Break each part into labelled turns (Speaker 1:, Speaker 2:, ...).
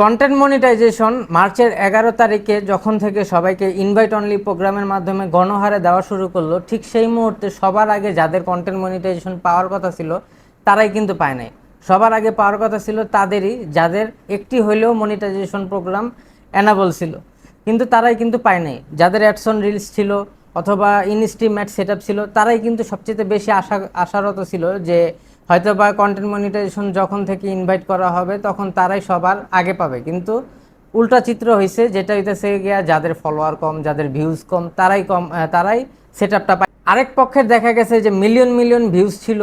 Speaker 1: Content monetization মার্চের এগারো তারিখে যখন থেকে সবাইকে ইনভাইট অনলি প্রোগ্রামের মাধ্যমে গণহারে দেওয়া শুরু করল, ঠিক সেই মুহূর্তে সবার আগে যাদের কন্টেন্ট মনিটাইজেশন পাওয়ার কথা ছিল, তারাই কিন্তু পায় নাই। সবার আগে পাওয়ার কথা ছিল তাদেরই, যাদের একটি হইলেও মনিটাইজেশন প্রোগ্রাম অ্যানাবল ছিল। কিন্তু তারাই কিন্তু পায় নাই। যাদের অ্যাডসন রিলস ছিল অথবা ইনস্ট্রি ম্যাট সেট ছিল, তারাই কিন্তু সবচেয়ে বেশি আশা আশারত ছিল যে হয়তো বা কন্টেন্ট মনিটাইজেশন যখন থেকে ইনভাইট করা হবে, তখন তারাই সবার আগে পাবে। কিন্তু উল্টা চিত্র হয়েছে যেটা হইতেছে গিয়া যাদের ফলোয়ার কম, যাদের ভিউজ কম, তারাই কম তারাই সেট আপটা পায়। আরেক পক্ষের দেখা গেছে যে মিলিয়ন মিলিয়ন ভিউজ ছিল,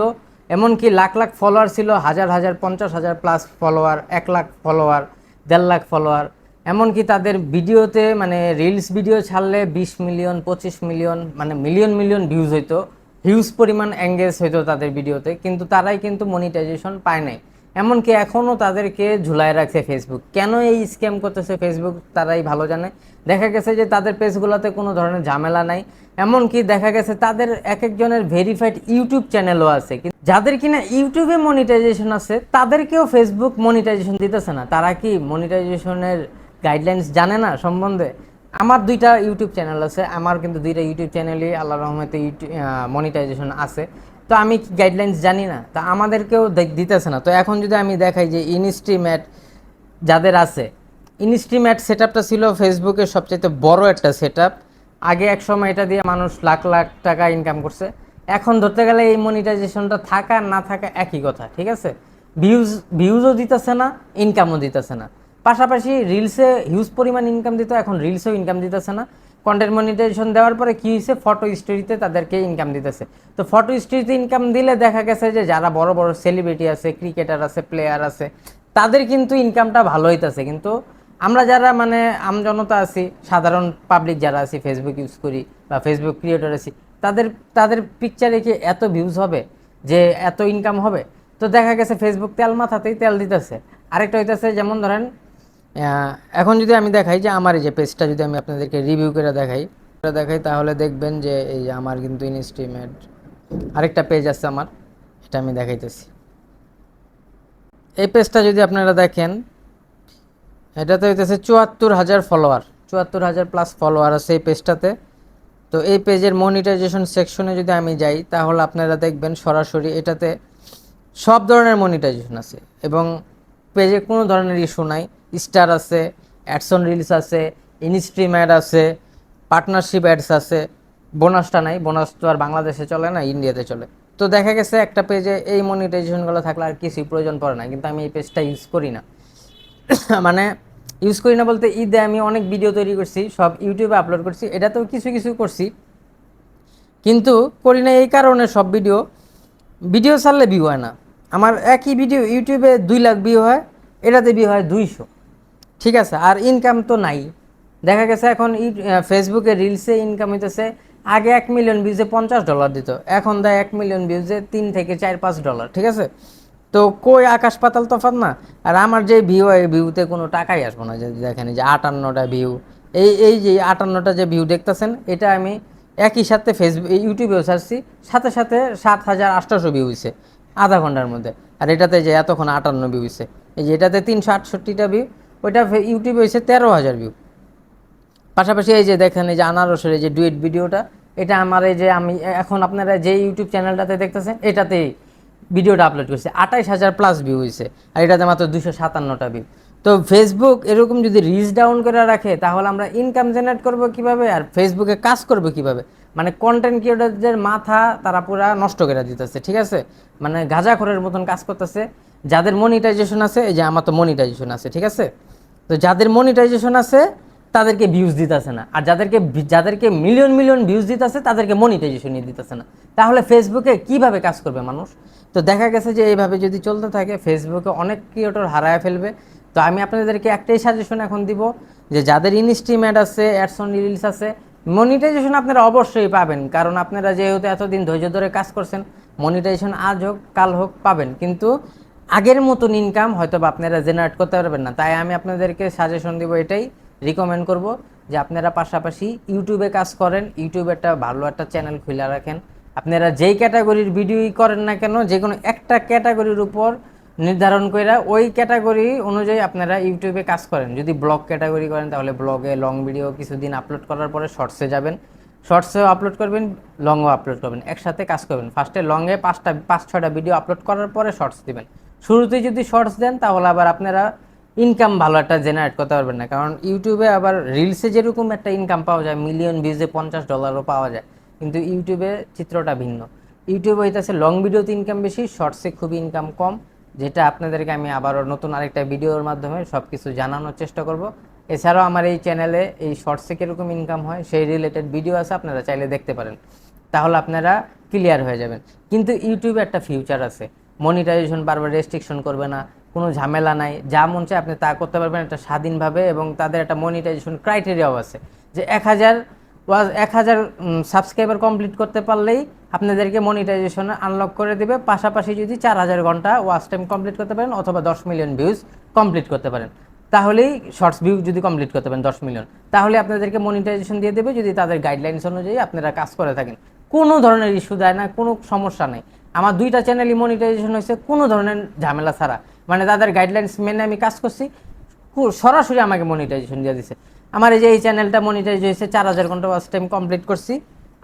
Speaker 1: এমনকি লাখ লাখ ফলোয়ার ছিল, হাজার হাজার, পঞ্চাশ হাজার প্লাস ফলোয়ার এক লাখ ফলোয়ার দেড় লাখ ফলোয়ার এমনকি তাদের ভিডিওতে মানে রিলস ভিডিও ছাড়লে বিশ মিলিয়ন পঁচিশ মিলিয়ন মানে মিলিয়ন মিলিয়ন ভিউজ হইতো। হিউজ পরিমাণ এঙ্গেজ হইতো তাদের ভিডিওতে কিন্তু তারাই কিন্তু মনিটাইজেশন পায় নাই। এমনকি এখনও তাদেরকে ঝুলায় রাখছে ফেসবুক কেন এই স্ক্যাম করতেছে ফেসবুক তারাই ভালো জানে। দেখা গেছে যে তাদের পেজগুলোতে কোনো ধরনের ঝামেলা নাই। এমনকি দেখা গেছে তাদের এক একজনের ভেরিফাইড ইউটিউব চ্যানেলও আছে যাদের কিনা ইউটিউবে মনিটাইজেশন আছে, তাদেরকেও ফেসবুক মনিটাইজেশন দিতেছে না। তারা কি মনিটাইজেশনের গাইডলাইন্স জানে না সম্বন্ধে? আমার দুইটা ইউটিউব চ্যানেল আছে, আমার কিন্তু দুইটা ইউটিউব চ্যানেলই আল্লাহ রহমতে মনিটাইজেশন আছে। তো আমি গাইডলাইন্স জানি না, তা আমাদেরকেও দিতেছে না। তো এখন যদি আমি দেখাই যে ইনস্ট্রিম্যাট যাদের আছে ইনস্ট্রিম্যাট সেট আপটা ছিল ফেসবুকের সবচেয়ে বড় একটা সেট আগে এক সময় এটা দিয়ে মানুষ লাখ লাখ টাকা ইনকাম করছে। এখন ধরতে গেলে এই মনিটাইজেশনটা থাকা না থাকা একই কথা, ঠিক আছে? ভিউজ ভিউজও দিতেছে না ইনকামও দিতেছে না। পাশাপাশি রিলসে হিউজ পরিমাণ ইনকাম দিত, এখন রিলসেও ইনকাম দিতেছে না। কন্টেন্ট মনিটাইজেশন দেওয়ার পরে কী হয়েছে? ফটো স্টোরিতে তাদেরকে ইনকাম দিতেছে। তো ফটো স্টোরিতে ইনকাম দিলে দেখা গেছে যে যারা বড় বড় সেলিব্রিটি আছে ক্রিকেটার আছে প্লেয়ার আছে, তাদের কিন্তু ইনকামটা ভালো হইতেছে। কিন্তু আমরা যারা মানে আমজনতা আছি, সাধারণ পাবলিক যারা আছি ফেসবুক ইউজ করি বা ফেসবুক ক্রিয়েটর আছি, তাদের তাদের পিকচারে কি এত ভিউজ হবে যে এত ইনকাম হবে? তো দেখা গেছে ফেসবুক তেল মাথাতেই তেল দিতেছে। আরেকটা হইতেছে, যেমন ধরেন এখন যদি আমি দেখাই যে আমার এই যে পেজটা যদি আমি আপনাদেরকে রিভিউ করে দেখাই দেখাই, তাহলে দেখবেন যে এই যে আমার কিন্তু ইনস্ট্রিমেট আরেকটা পেজ আছে আমার, এটা আমি দেখাইতেছি। এই পেজটা যদি আপনারা দেখেন, এটাতে হইতেছে চুয়াত্তর হাজার ফলোয়ার চুয়াত্তর হাজার প্লাস ফলোয়ার আছে এই পেজটাতে তো এই পেজের মনিটাইজেশন সেকশনে যদি আমি যাই, তাহলে আপনারা দেখবেন সরাসরি এটাতে সব ধরনের মনিটাইজেশন আছে এবং পেজে কোনো ধরনের ইস্যু নাই। স্টার আছে, অ্যাডসন রিলস আছে, ইনস্ট্রিম অ্যাড আছে, পার্টনারশিপ অ্যাডস আছে। বোনাসটা নাই, বোনাস তো আর বাংলাদেশে চলে না, ইন্ডিয়াতে চলে। তো দেখা গেছে একটা পেজে এই মনিটাইজেশনগুলো থাকলে আর কিছুই প্রয়োজন পড়ে না, কিন্তু আমি এই পেজটা ইউজ করি না। মানে ইউজ করি না বলতে ঈদে আমি অনেক ভিডিও তৈরি করছি, সব ইউটিউবে আপলোড করছি, এটাতেও কিছু কিছু করছি। কিন্তু করি না এই কারণে সব ভিডিও ভিডিও ছাড়লে ভিউ হয় না। আমার একই ভিডিও ইউটিউবে দুই লাখ ভিউ হয়, এটাতে ভিউ হয় দুইশো। ঠিক আছে, আর ইনকাম তো নাই। দেখা গেছে এখন ফেসবুকে রিলসে ইনকাম হইতেছে, আগে এক মিলিয়ন ভিউজে পঞ্চাশ ডলার দিত, এখন দেয় এক মিলিয়ন ভিউজে তিন থেকে চার পাঁচ ডলার ঠিক আছে? তো কই আকাশ পাতাল তফাৎ না? আর আমার যে ভিউ ভিউতে কোনো টাকাই আসব না যদি দেখেন যে আটান্নটা ভিউ এই এই যে আটান্নটা যে ভিউ দেখতেছেন, এটা আমি একই সাথে ফেসবুক ইউটিউবেও ছাড়ছি, সাথে সাথে সাত হাজার আটশোশো ভিউ হয়েছে আধা ঘণ্টার মধ্যে। আর এটাতে যে এতক্ষণ আটান্ন ভিউ হয়েছে এই যে এটাতে তিনশো আটষট্টিটা ভিউ ওইটা ইউটিউবে হয়েছে তেরো হাজার ভিউ পাশাপাশি এই যে দেখেন, এই যে আনারসের এই যে ডুয়েট ভিডিওটা, এটা আমার এই যে আমি এখন আপনারা যে ইউটিউব চ্যানেলটাতে দেখতেছেন এটাতেই ভিডিওটা আপলোড করছে। আঠাইশ হাজার প্লাস ভিউ হয়েছে, আর এটাতে মাত্র দুশো সাতান্নটা ভিউ তো ফেসবুক এরকম যদি রিচ ডাউন করে রাখে, তাহলে আমরা ইনকাম জেনারেট করব কীভাবে, আর ফেসবুকে কাজ করব কীভাবে? মানে কন্টেন্ট ক্রিয়েটারদের মাথা তারা পুরা নষ্ট করে দিতেছে, ঠিক আছে? মানে গাঁজাখরের মতন কাজ করতেছে। যাদের মনিটাইজেশন আছে, এই যে আমার তো মনিটাইজেশন আছে, ঠিক আছে? তো যাদের মনিটাইজেশন আছে, তাদেরকে ভিউজ দিতেছে না। আর যাদেরকে যাদেরকে মিলিয়ন মিলিয়ন ভিউজ দিতেছে, তাদেরকে মনিটাইজেশনই দিতেছে না। তাহলে ফেসবুকে কীভাবে কাজ করবে মানুষ? তো দেখা গেছে যে এইভাবে যদি চলতে থাকে ফেসবুকে অনেক ক্রিয়েটর হারায় ফেলবে। তো আমি আপনাদেরকে একটাই সাজেশন এখন দিব যে যাদের ইনস্ট্রিম অ্যাড আছে অ্যাডসন রিলস আছে মনিটাইজেশন আপনারা অবশ্যই পাবেন। কারণ আপনারা যেহেতু এতদিন ধৈর্য ধরে কাজ করছেন মনিটাইজেশন আজ হোক, কাল হোক পাবেন। কিন্তু আগের মতন ইনকাম হয়তো বা আপনারা জেনারেট করতে পারবেন না। তাই আমি আপনাদেরকে সাজেশন দিব এটাই রিকমেন্ড করব যে আপনারা পাশাপাশি ইউটিউবে কাজ করেন, ইউটিউবে একটা ভালো একটা চ্যানেল খুলে রাখেন। আপনারা যেই ক্যাটাগরির ভিডিওই করেন না কেন, যে কোনো একটা ক্যাটাগরির উপর নির্ধারণ করে ওই ক্যাটাগরি অনুযায়ী আপনারা ইউটিউবে কাজ করেন। যদি ব্লগ ক্যাটাগরি করেন, তাহলে ব্লগে লং ভিডিও কিছুদিন আপলোড করার পরে শর্টসে যাবেন। শর্টসেও আপলোড করবেন লংও আপলোড করবেন, একসাথে কাজ করবেন। ফার্স্টে লংয়ে পাঁচটা, পাঁচ ছটা ভিডিও আপলোড করার পরে শর্টস দিবেন। শুরুতেই যদি শর্টস দেন, তাহলে আবার আপনারা ইনকাম ভালো একটা জেনারেট করতে পারবেন না। কারণ ইউটিউবে আবার রিলসে যেরকম একটা ইনকাম পাওয়া যায় মিলিয়ন ভিউজে পঞ্চাশ ডলারও পাওয়া যায়, কিন্তু ইউটিউবে চিত্রটা ভিন্ন। ইউটিউবে হইতেছে লং ভিডিওতে ইনকাম বেশি শর্টসে খুবই ইনকাম কম, যেটা আপনাদেরকে আমি আবারও নতুন আরেকটা ভিডিওর মাধ্যমে সব কিছু জানানোর চেষ্টা করব। এছাড়াও আমার এই চ্যানেলে এই শর্টসে কীরকম ইনকাম হয়, সেই রিলেটেড ভিডিও আছে, আপনারা চাইলে দেখতে পারেন। তাহলে আপনারা ক্লিয়ার হয়ে যাবেন। কিন্তু ইউটিউবে একটা ফিউচার আছে। মনিটাইজেশন বারবার রেস্ট্রিকশন করবে না, কোনো ঝামেলা নাই, যা মন চায় আপনি তা করতে পারবেন একটা স্বাধীনভাবে এবং তাদের একটা মনিটাইজেশন ক্রাইটেরিয়াও আছে যে এক হাজার ওয়াজ, এক হাজার সাবস্ক্রাইবার কমপ্লিট করতে পারলেই আপনাদেরকে মনিটাইজেশন আনলক করে দেবে, পাশাপাশি যদি চার হাজার ঘণ্টা ওয়াচ টাইম কমপ্লিট করতে পারেন অথবা দশ মিলিয়ন ভিউজ কমপ্লিট করতে পারেন। তাহলেই শর্টস ভিউ যদি কমপ্লিট করতে পারেন দশ মিলিয়ন তাহলে আপনাদেরকে মনিটাইজেশন দিয়ে দেবে যদি তাদের গাইডলাইনস অনুযায়ী আপনারা কাজ করে থাকেন। কোনো ধরনের ইস্যু দেয় না, কোনো সমস্যা নেই। আমার দুইটা চ্যানেলই মনিটাইজেশন হয়েছে, কোনো ধরনের ঝামেলা ছাড়া। মানে তাদের গাইডলাইন্স মেনে আমি কাজ করছি সরাসরি আমাকে মনিটাইজেশন দিয়ে দিছে। আমার এই যে এই চ্যানেলটা মনিটাইজ হয়েছে, চার হাজার ঘণ্টা ওয়াচ টাইম কমপ্লিট করছি,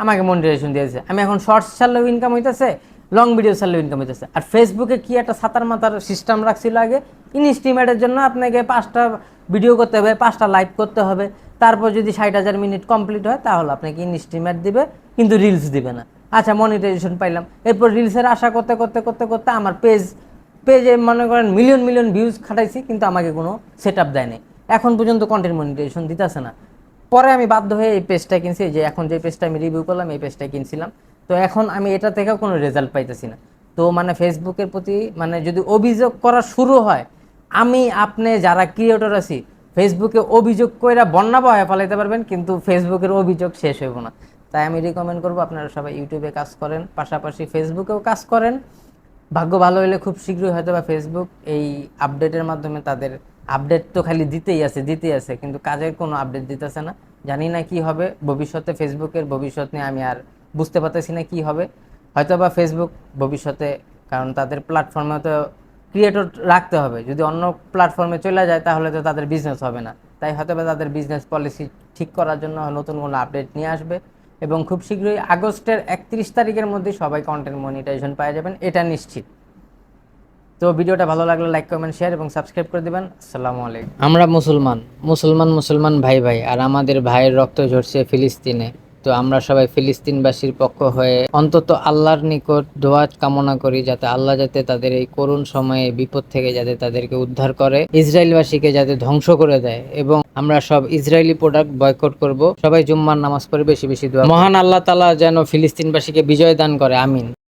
Speaker 1: আমাকে মনিটাইজেশন দিয়ে দিয়েছে আমি এখন শর্টস ছাড়লেও ইনকাম হইতেছে লং ভিডিও ছাড়লেও ইনকাম হইতেছে। আর ফেসবুকে কি একটা সাতার মাথার সিস্টেম রাখছিল আগে? ইনস্টিমেটের জন্য আপনাকে পাঁচটা ভিডিও করতে হবে, পাঁচটা লাইভ করতে হবে। তারপর যদি ষাট হাজার মিনিট কমপ্লিট হয়, তাহলে আপনাকে ইনস্টিমেট দিবে, কিন্তু রিলস দিবে না। আচ্ছা মনিটাইজেশন পাইলাম। এরপর রিলসের আশা করতে করতে করতে করতে আমার পেজ পেজে মনে করেন মিলিয়ন মিলিয়ন ভিউজ খাটাইছি, কিন্তু আমাকে কোনো সেট আপ দেয়নি। এখন পর্যন্ত কন্টেন্ট মনিটাইজেশন দিতেছে না। পরে আমি বাধ্য হয়ে এই পেজটা কিনছি যে এখন যে পেজটা আমি রিভিউ করলাম, এই পেজটা কিনছিলাম। তো এখন আমি এটা থেকেও কোনো রেজাল্ট পাইতেছি না। তো মানে ফেসবুকের প্রতি মানে যদি অভিযোগ করা শুরু হয়, আমি, আপনি যারা ক্রিয়েটর আছি ফেসবুকে অভিযোগ কইরা বন্যা বহায় ফেলাইতে পারবেন, কিন্তু ফেসবুকের অভিযোগ শেষ হইব না। তাই আমি রিকমেন্ড করব আপনারা সবাই ইউটিউবে কাজ করেন, পাশাপাশি ফেসবুকেও কাজ করেন। ভাগ্য ভালো হলে খুব শীঘ্রই হয়তো বা ফেসবুক এই আপডেটের মাধ্যমে তাদের আপডেট তো খালি দিতেই আছে দিতেই আছে, কিন্তু কাজের কোনো আপডেট দিতেছে না। জানি না কি হবে, ভবিষ্যতে ফেসবুকের ভবিষ্যৎ নিয়ে আমি আর বুঝতে পারতেছি না কি হবে। হয়তো বা ফেসবুক ভবিষ্যতে, কারণ তাদের প্ল্যাটফর্মে তো ক্রিয়েটর রাখতে হবে। যদি অন্য প্ল্যাটফর্মে চলে যায়, তাহলে তো তাদের বিজনেস হবে না। তাই হয়তো বা তাদের বিজনেস পলিসি ঠিক করার জন্য নতুন কোনো আপডেট নিয়ে আসবে। এবং খুব শীঘ্রই আগস্টের একত্রিশ তারিখের মধ্যে সবাই কন্টেন্ট মনিটাইজেশন পাওয়া যাবেন, এটা নিশ্চিত। তো ভিডিওটা ভালো লাগলে লাইক কমেন্ট শেয়ার এবং সাবস্ক্রাইব করে দেবেন। আসসালামু আলাইকুম। আমরা মুসলমান মুসলমান মুসলমান ভাই ভাই, আর আমাদের ভাইয়ের রক্ত ঝরছে ফিলিস্তিনে। তো আমরা সবাই ফিলিস্তিনবাসীর পক্ষ হয়ে অন্তত আল্লাহর নিকট দোয়া কামনা করি যাতে আল্লাহ যাতে তাদের এই করুণ সময়ে বিপদ থেকে যাতে তাদেরকে উদ্ধার করে, ইসরায়েলবাসীকে যাতে ধ্বংস করে দেয় এবং আমরা সব ইসরায়েলি প্রোডাক্ট বয়কট করব। সবাই জুম্মার নামাজ পড়ে বেশি বেশি দোয়া মহান আল্লাহ তালা যেন ফিলিস্তিনবাসীকে বিজয় দান করে, আমিন।